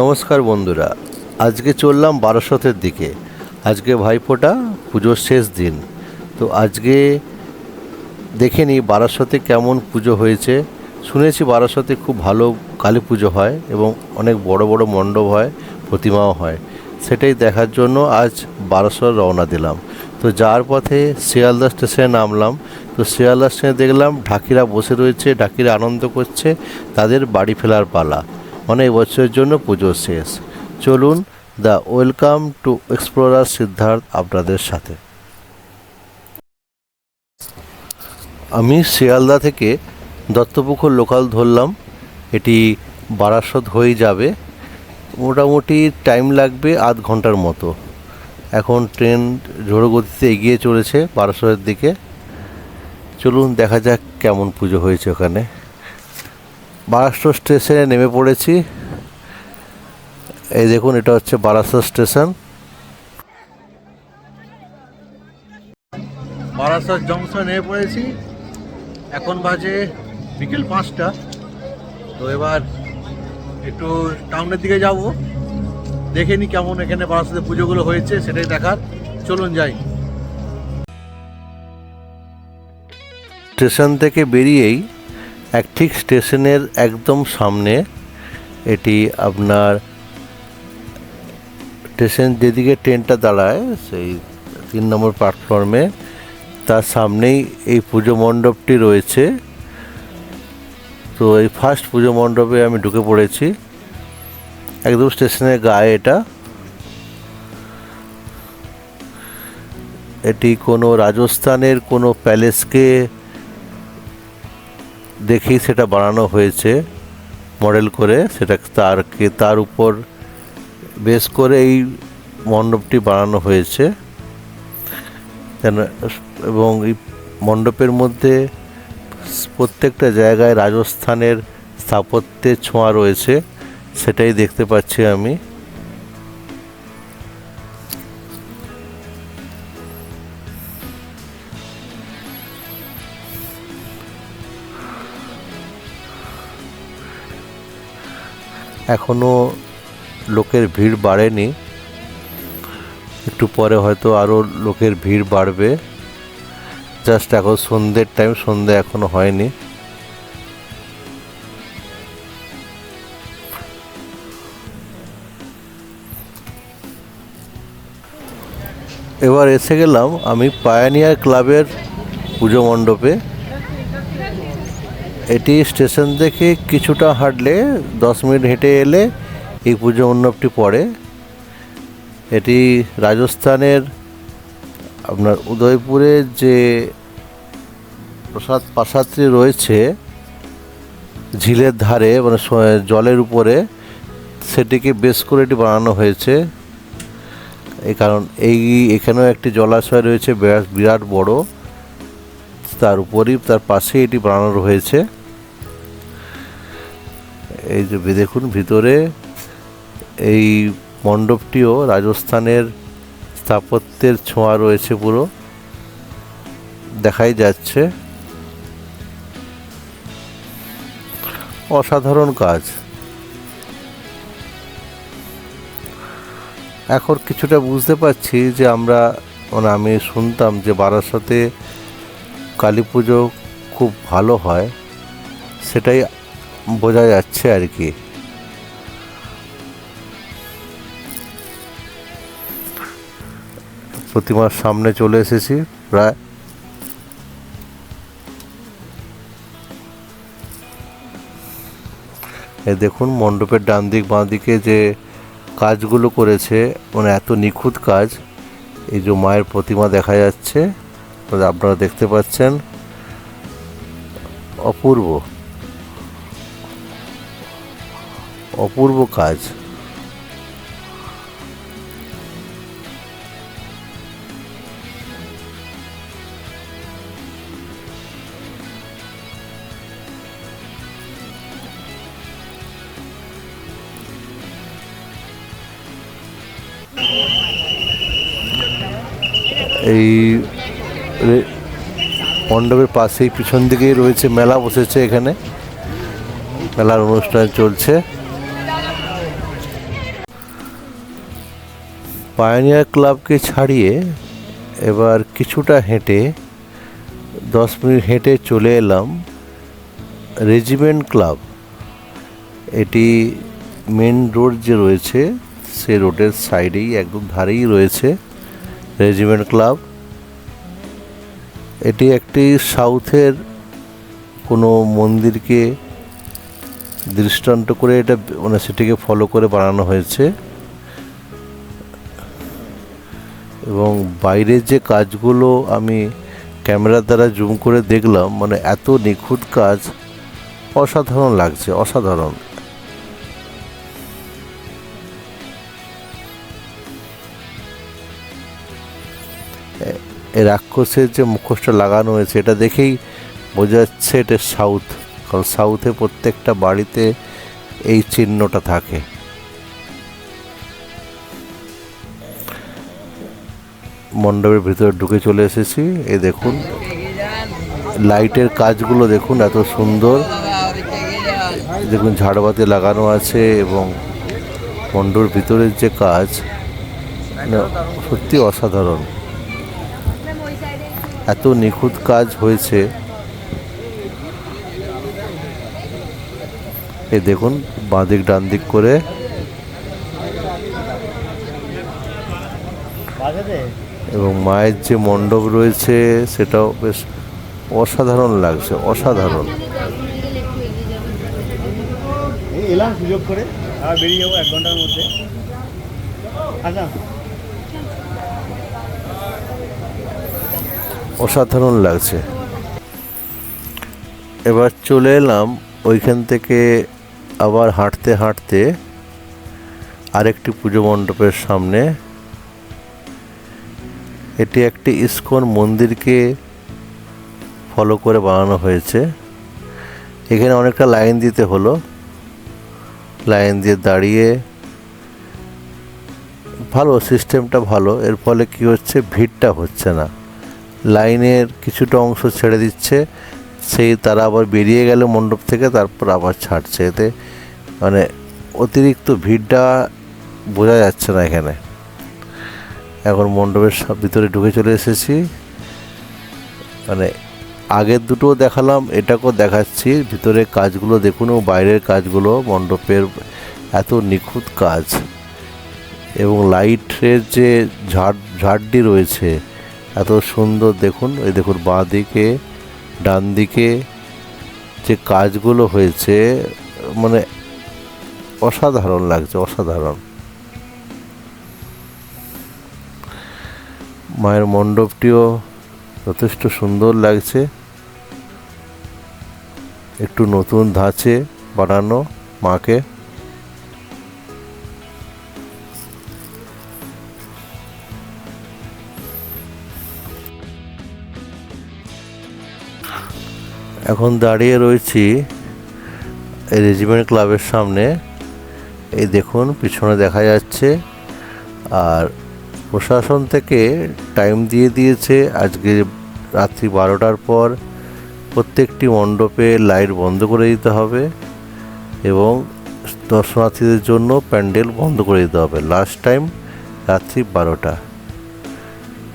নমস্কার বন্ধুরা, আজকে চললাম বারাসতের দিকে। আজকে ভাইফোঁটা পুজোর শেষ দিন। তো আজকে দেখে নিই বারাসতে কেমন পুজো হয়েছে। শুনেছি বারাসতে খুব ভালো কালী পুজো হয় এবং অনেক বড় বড় মণ্ডপ হয়, প্রতিমাও হয়। সেটাই দেখার জন্য আজ বারাসত রওনা দিলাম। তো যাওয়ার পথে শিয়ালদা স্টেশনে নামলাম। তো শিয়ালদা স্টেশনে দেখলাম ঢাকিরা বসে রয়েছে, ঢাকিরা আনন্দ করছে, তাদের বাড়ি ফেরার পালা। মানে এবছরের জন্য পুজো শেষ। চলুন, the welcome to explorer Siddhartha আপনাদের সাথে। আমি শিয়ালদা থেকে দত্তপুকুর লোকাল ধরলাম। এটি বারাসত হয়ে যাবে। মোটামুটি টাইম লাগবে আধ ঘণ্টার মতো। এখন ট্রেন ঝোড়ো গতিতে এগিয়ে চলেছে বারাসতের দিকে। চলুন, দেখা যাক কেমন পুজো হয়েছে ওখানে। বারাসত স্টেশনে নেমে পড়েছি। এই দেখুন এটা হচ্ছে বারাসত স্টেশন। বারাসত জংশন নেমে পড়েছি। এখন বাজে বিকেল পাঁচটা। তো এবার একটু টাউনের দিকে যাব। দেখে নি কেমন এখানে বারাসতে পুজোগুলো হয়েছে সেটাই দেখার। চলুন যাই। স্টেশন থেকে বেরিয়েই এক ঠিক স্টেশনের একদম সামনে এটি আপনার স্টেশন যেদিকে ট্রেনটা দাঁড়ায়, সেই তিন নম্বর প্ল্যাটফর্মে তার সামনেই এই পুজো মণ্ডপটি রয়েছে। তো এই ফার্স্ট পুজো মণ্ডপে আমি ঢুকে পড়েছি। একদম স্টেশনের গায়ে এটা। এটি কোনো রাজস্থানের কোনো প্যালেসকে দেখেই সেটা বানানো হয়েছে, মডেল করে সেটা তারকে, তার উপর বেস করে এই মণ্ডপটি বানানো হয়েছে। এবং এই মণ্ডপের মধ্যে প্রত্যেকটা জায়গায় রাজস্থানের স্থাপত্যের ছোঁয়া রয়েছে, সেটাই দেখতে পাচ্ছি আমি। এখনও লোকের ভিড় বাড়েনি। একটু পরে হয়তো আরও লোকের ভিড় বাড়বে। জাস্ট এখন সন্ধ্যের টাইম সন্ধ্যে এখনও হয়নি। এবার এসে গেলাম আমি পায়ানিয়ার ক্লাবের পুজো মণ্ডপে। এটি স্টেশন থেকে কিছুটা হাঁটলে দশ মিনিট হেঁটে এলে এই পুজো মণ্ডপটি পড়ে। এটি রাজস্থানের আপনার উদয়পুরের যে প্রসাদ প্রাসাদটি রয়েছে, ঝিলের ধারে মানে জলের উপরে, সেটিকে বেশ করে এটি বানানো হয়েছে। এই কারণ এই, এখানেও একটি জলাশয় রয়েছে বিরাট বড়। তার উপরই, তার পাশেই এটি বানানো হয়েছে এই যে দেখুন, ভিতরে এই মণ্ডপটিও রাজস্থানের স্থাপত্যের ছোঁয়া রয়েছে পুরো। দেখাই যাচ্ছে। অসাধারণ কাজ। এখন কিছুটা বুঝতে পারছি যে আমরা মানে আমি শুনতাম যে বারাসাতে কালী পুজো খুব ভালো হয়, সেটাই বোঝা যাচ্ছে আর কি। প্রতিমার সামনে চলে এসেছি প্রায়। এ দেখুন, মণ্ডপের ডান দিক, বাঁ দিকে যে কাজগুলো করেছে মানে এত নিখুঁত কাজ, এই যে মায়ের প্রতিমা দেখা যাচ্ছে, আপনারা দেখতে পাচ্ছেন। অপূর্ব। অপূর্ব কাজ। এই মণ্ডপের পাশেই পিছন দিকেই রয়েছে মেলা বসেছে এখানে। মেলার অনুষ্ঠান চলছে। পায়োনিয়ার ক্লাবকে ছাড়িয়ে এবার কিছুটা হেঁটে, দশ মিনিট হেঁটে চলে এলাম রেজিমেন্ট ক্লাব এটি মেন রোড যে রয়েছে, সে রোডের সাইডেই একদম ধারেই রয়েছে রেজিমেন্ট ক্লাব এটি একটি সাউথের কোনো মন্দিরকে দৃষ্টান্ত করে এটা মানে সেটিকে ফলো করে বানানো হয়েছে। এবং বাইরের যে কাজগুলো আমি ক্যামেরার দ্বারা জুম করে দেখলাম মানে এত নিখুঁত কাজ, অসাধারণ লাগছে, অসাধারণ। রাক্ষসের যে মুখোশটা লাগানো হয়েছে, এটা দেখেই বোঝা যাচ্ছে এটা সাউথ, কারণ সাউথে প্রত্যেকটা বাড়িতে এই চিহ্নটা থাকে। মণ্ডপের ভিতরে ঢুকে চলে এসেছি। এ দেখুন, লাইটের কাজগুলো দেখুন, এত সুন্দর। দেখুন, ঝাড়বাতি লাগানো আছে এবং মণ্ডপের ভিতরের যে কাজ সত্যি অসাধারণ। এত নিখুঁত কাজ হয়েছে। এ দেখুন, বাঁদিক ডান দিক করে এবং মায়ের যে মণ্ডপ রয়েছে সেটাও বেশ অসাধারণ লাগছে অসাধারণ। এলাম সুযোগ করে আর বেরিয়ে যাব এক ঘণ্টার মধ্যে। আচ্ছা। অসাধারণ লাগছে। এবার চলে এলাম ওইখান থেকে আবার হাঁটতে হাঁটতে আরেকটি পুজো মণ্ডপের সামনে। এটি একটি ইস্কন মন্দিরকে ফলো করে বানানো হয়েছে। এখানে অনেকটা লাইন দিতে হলো। লাইন দিয়ে দাঁড়িয়ে ভালো সিস্টেমটা ভালো, এর ফলে কি হচ্ছে? ভিড়টা হচ্ছে না। লাইনের কিছুটা অংশ ছেড়ে দিচ্ছে, সেই তারা আবার বেরিয়ে গেলে মণ্ডপ থেকে, তারপর আবার ছাড়ছে। এতে মানে অতিরিক্ত ভিড়টা বোঝা যাচ্ছে না এখানে। এখন মণ্ডপের সব ভিতরে ঢুকে চলে এসেছি। মানে আগের দুটো দেখালাম, এটাকেও দেখাচ্ছি। ভিতরে কাজগুলো দেখুন ও বাইরের কাজগুলো, মণ্ডপের এত নিখুঁত কাজ। এবং লাইটের যে ঝাড় ঝাড়ডি রয়েছে, এত সুন্দর দেখুন। এই দেখুন, বাঁ দিকে, ডান দিকে যে কাজগুলো হয়েছে মানে অসাধারণ লাগছে, অসাধারণ। মায়ের মণ্ডপটিও যথেষ্ট সুন্দর লাগছে। একটু নতুন ধাঁচে বানানো মাকে। এখন দাঁড়িয়ে রয়েছি এই রেজিমেন্ট ক্লাবের সামনে। এই দেখুন, পিছনে দেখা যাচ্ছে। আর প্রশাসন থেকে টাইম দিয়ে দিয়েছে। আজকে রাত্রি বারোটার পর প্রত্যেকটি মণ্ডপে লাইট বন্ধ করে দিতে হবে এবং দর্শনার্থীদের জন্য প্যান্ডেল বন্ধ করে দিতে হবে। লাস্ট টাইম রাত্রি বারোটা।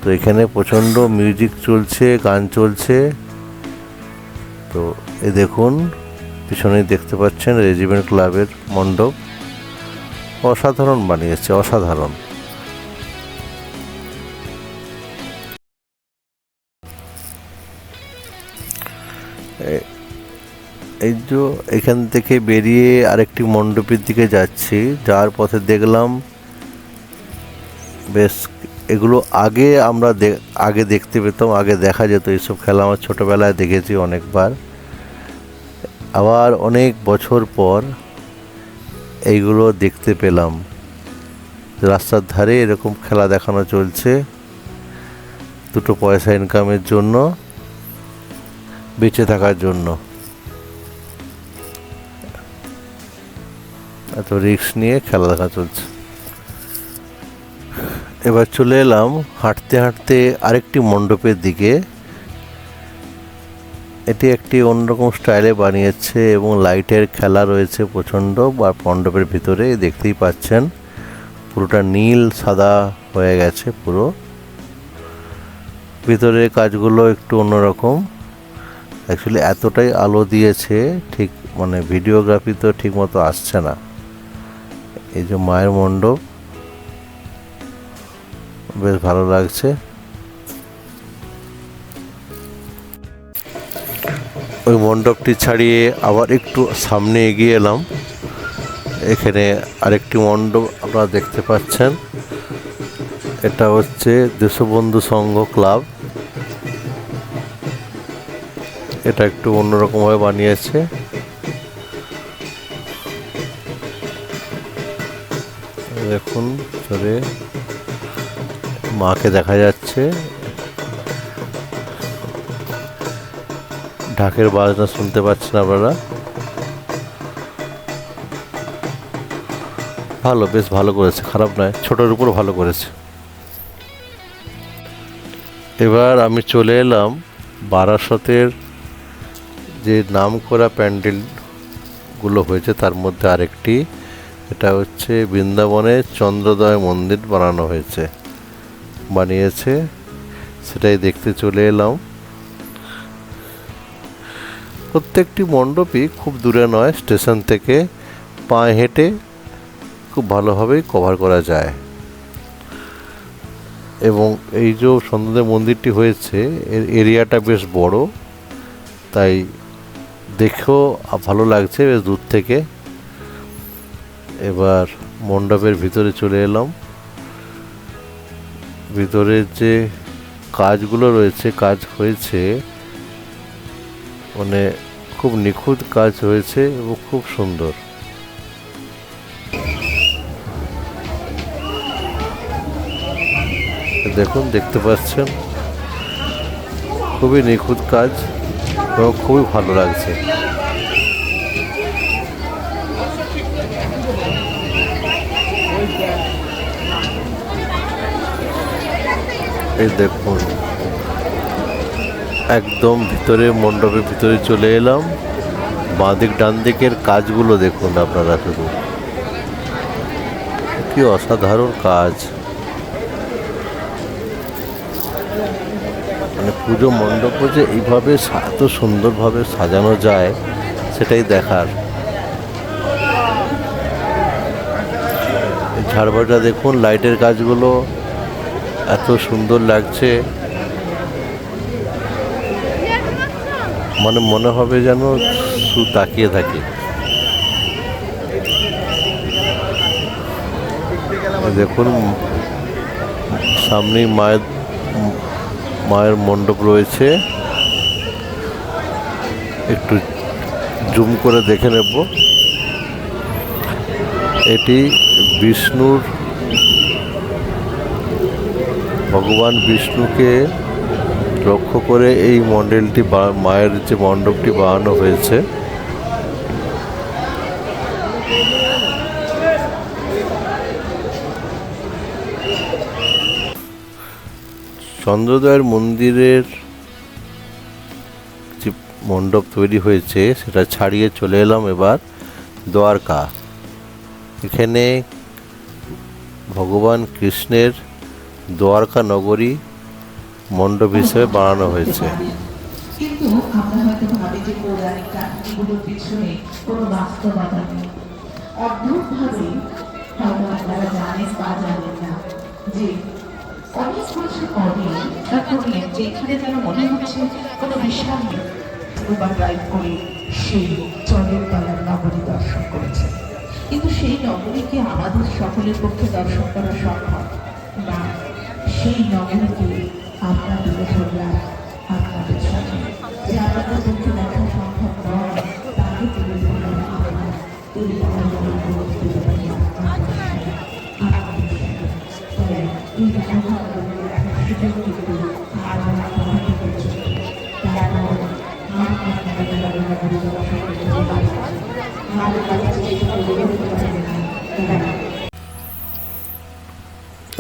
তো এখানে প্রচণ্ড মিউজিক চলছে, গান চলছে। তো এ দেখুন, পিছনেই দেখতে পাচ্ছেন রেজিমেন্ট ক্লাবের মণ্ডপ। অসাধারণ বানিয়েছে, অসাধারণ। এই যে এখান থেকে বেরিয়ে আরেকটি মণ্ডপের দিকে যাচ্ছি যার পথে দেখলাম বেশ এগুলো আগে আমরা আগে দেখতে পেতাম, আগে দেখা যেত, এইসব খেলা আমার ছোটোবেলায় দেখেছি অনেকবার। আবার অনেক বছর পর এইগুলো দেখতে পেলাম। রাস্তার ধারে এরকম খেলা দেখানো চলছে। দুটো পয়সা ইনকামের জন্য, বেঁচে থাকার জন্য। এত রিস্ক নিয়ে খেলা দেখা চলছে। এবার চলে এলাম হাঁটতে হাঁটতে আরেকটি মণ্ডপের দিকে। এটি একটি অন্যরকম স্টাইলে বানিয়েছে এবং লাইটের খেলা রয়েছে প্রচণ্ড। বা মণ্ডপের ভিতরে দেখতেই পাচ্ছেন, পুরোটা নীল, সাদা হয়ে গেছে পুরো। ভিতরে কাজগুলো একটু অন্যরকম। অ্যাকচুয়ালি এতটাই আলো দিয়েছে, ঠিক মানে ভিডিওগ্রাফি তো ঠিক মতো আসছে না। এই যে মায়ের মণ্ডপ, বেশ ভালো লাগছে। ওই মণ্ডপটি ছাড়িয়ে আবার একটু সামনে এগিয়ে এলাম। এখানে আরেকটি মণ্ডপ আপনারা দেখতে পাচ্ছেন। এটা হচ্ছে দেশবন্ধু সংঘ ক্লাব। এটা একটু অন্যরকমভাবে বানিয়েছে। দেখুন চলে মাকে দেখা যাচ্ছে। ঢাকের বাজনা শুনতে পাচ্ছেন আপনারা। ভালো, বেশ ভালো করেছে, খারাপ নয়, ছোটোর উপর ভালো করেছে। এবার আমি চলে এলাম বারাসতের যে নাম করা প্যান্ডেলগুলো হয়েছে, তার মধ্যে আরেকটি। এটা হচ্ছে বৃন্দাবনে চন্দ্রোদয় মন্দির বানানো হয়েছে। বানিয়েছে। সেটাই দেখতে চলে এলাম। প্রত্যেকটি মণ্ডপই খুব দূরে নয়, স্টেশন থেকে পায়ে হেঁটে খুব ভালোভাবেই কভার করা যায়। এবং এই যে সন্ধ্যে মন্দিরটি হয়েছে, এর এরিয়াটা বেশ বড়। তাই দেখেও ভালো লাগছে, বেশ দূর থেকে। এবার মণ্ডপের ভিতরে চলে এলাম। ভিতরের যে কাজগুলো রয়েছে, কাজ হয়েছে মানে খুব নিখুঁত কাজ হয়েছে এবং খুব সুন্দর। দেখুন, দেখতে পাচ্ছেন? খুবই নিখুঁত কাজ এবং খুবই ভালো লাগছে। এই দেখুন, একদম ভিতরে মণ্ডপের ভিতরে চলে এলাম। বাঁদিক ডান দিকের কাজগুলো দেখুন আপনারা শুধু। কি অসাধারণ কাজ। মানে পুজো মণ্ডপও যে এইভাবে এত সুন্দরভাবে সাজানো যায়, সেটাই দেখার। ঝাড়বাটা দেখুন, লাইটের কাজগুলো এত সুন্দর লাগছে। মানে মনে হবে যেন শুধু তাকিয়ে থাকি। দেখুন, সামনেই মায়ের মায়ের মণ্ডপ রয়েছে। একটু জুম করে দেখে নেব। এটি বিষ্ণুর, ভগবান বিষ্ণুকে লক্ষ্য করে এই মণ্ডলটি মায়ের যে মণ্ডপটি বানানো হয়েছে। চন্দ্রোদয়ের মন্দিরের যে মণ্ডপ তৈরি হয়েছে, সেটা ছাড়িয়ে চলে এলাম এবার, দ্বারকা। এখানে ভগবান কৃষ্ণের দ্বারকা নগরী মণ্ডপ হিসেবে বানানো হয়েছে। যেন মনে হচ্ছে কোনো বিশাল করে সেই তলার নগরী দর্শন করেছে। কিন্তু সেই নগরী কি আমাদের সকলের পক্ষে দর্শন করা সম্ভব? না, সেই নগরীকে আমরা তুলে ধরলাম আপনাদের সাথে। যে আমাদের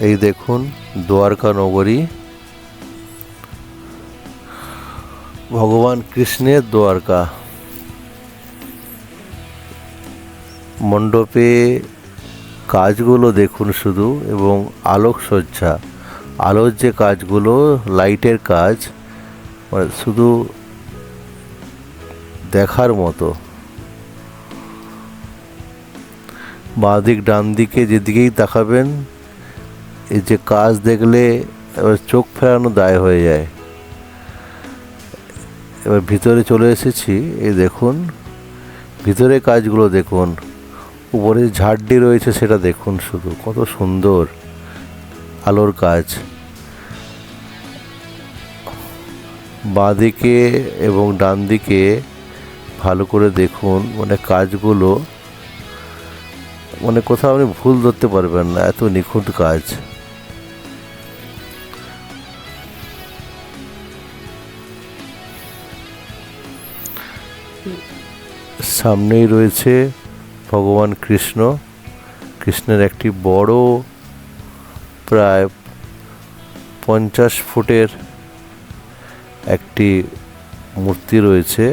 এই দেখুন, দ্বারকা নগরী। ভগবান কৃষ্ণের দ্বারকা। মণ্ডপে কাজগুলো দেখুন শুধু এবং আলোকসজ্জা। আলোর যে কাজগুলো, লাইটের কাজ মানে শুধু দেখার মতো। বাঁ দিক, ডান দিকে যেদিকেই তাকাবেন যে কাজ দেখলে এবার চোখ ফেরানো দায় হয়ে যায়। এবার ভিতরে চলে এসেছি, এই দেখুন, ভিতরে কাজগুলো দেখুন, উপরে ঝাড়ডি রয়েছে সেটা দেখুন শুধু, কত সুন্দর আলোর কাজ। বাঁদিকে এবং ডান দিকে ভালো করে দেখুন মানে কাজগুলো মানে কোথাও আপনি ভুল ধরতে পারবেন না, এত নিখুঁত কাজ। সামনেই রয়েছে ভগবান কৃষ্ণ। কৃষ্ণের একটি বড় প্রায় পঞ্চাশ ফুটের একটি মূর্তি রয়েছে।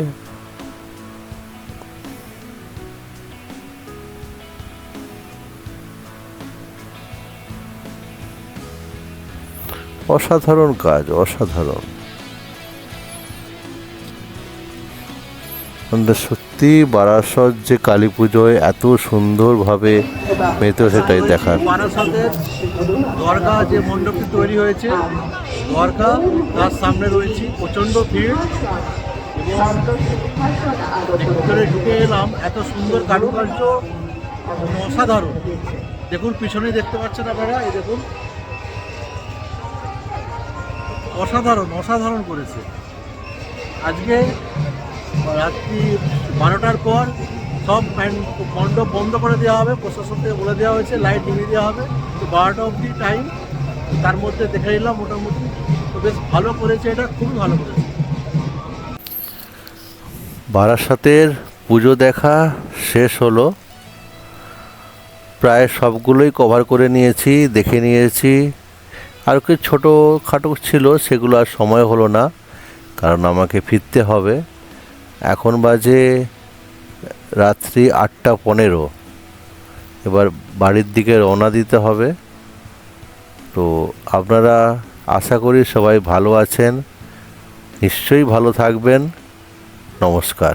অসাধারণ কাজ, অসাধারণ। আমাদের সত্যি বারাসত যে কালী পুজোয় এত সুন্দরভাবে মেতে সেটাই দেখার। বারাসাতের দরগা যে মণ্ডপটি তৈরি হয়েছে দরগা তার সামনে রয়েছি প্রচণ্ড ভিড় এবং ভিতরে ঢুকে এলাম। এত সুন্দর কারুকার্য অসাধারণ। দেখুন, পিছনেই দেখতে পাচ্ছেন আপনারা, এই দেখুন। অসাধারণ অসাধারণ করেছে। আজকে রাত্রি বারোটার পর সব মণ্ডপ বন্ধ করে দেওয়া হবে, প্রশাসন থেকে বলে দেওয়া হয়েছে, লাইট নিভিয়ে দেওয়া হবে। তো বারোটা অবধি টাইম তার মধ্যে দেখে নিলাম মোটামুটি। তো বেশ ভালো করেছে এটা, খুবই ভালো করেছে। বারাসাতের পুজো দেখা শেষ হলো। প্রায় সবগুলোই কভার করে নিয়েছি, দেখে নিয়েছি। আর কি ছোটো খাটো ছিল, সেগুলো আর সময় হলো না, কারণ আমাকে ফিরতে হবে। এখন বাজে রাত্রি আটটা পনেরো। এবার বাড়ির দিকে রওনা দিতে হবে। তো আপনারা আশা করি সবাই ভালো আছেন। নিশ্চয়ই ভালো থাকবেন। নমস্কার।